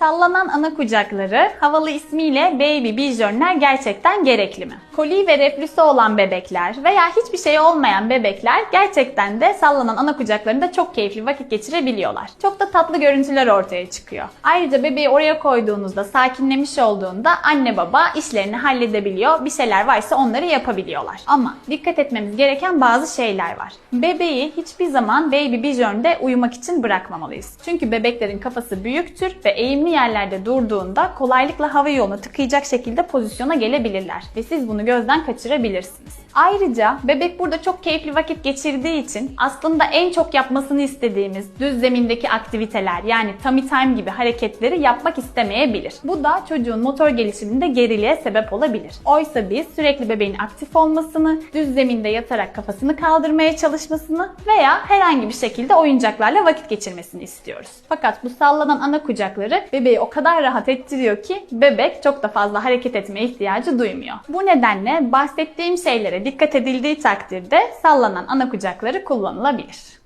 Sallanan ana kucakları havalı ismiyle baby bijörner gerçekten gerekli mi? Koli ve reflüsü olan bebekler veya hiçbir şey olmayan bebekler gerçekten de sallanan ana kucaklarında çok keyifli vakit geçirebiliyorlar. Çok da tatlı görüntüler ortaya çıkıyor. Ayrıca bebeği oraya koyduğunuzda sakinlemiş olduğunda anne baba işlerini halledebiliyor. Bir şeyler varsa onları yapabiliyorlar. Ama dikkat etmemiz gereken bazı şeyler var. Bebeği hiçbir zaman baby bijörnde uyumak için bırakmamalıyız. Çünkü bebeklerin kafası büyüktür ve eğimli yerlerde durduğunda kolaylıkla hava yolunu tıkayacak şekilde pozisyona gelebilirler ve siz bunu gözden kaçırabilirsiniz. Ayrıca bebek burada çok keyifli vakit geçirdiği için aslında en çok yapmasını istediğimiz düz zemindeki aktiviteler yani tummy time gibi hareketleri yapmak istemeyebilir. Bu da çocuğun motor gelişiminde geriliğe sebep olabilir. Oysa biz sürekli bebeğin aktif olmasını, düz zeminde yatarak kafasını kaldırmaya çalışmasını veya herhangi bir şekilde oyuncaklarla vakit geçirmesini istiyoruz. Fakat bu sallanan ana kucakları bebeği o kadar rahat ettiriyor ki bebek çok da fazla hareket etmeye ihtiyacı duymuyor. Bu nedenle bahsettiğim şeylere dikkat edildiği takdirde sallanan ana kucakları kullanılabilir.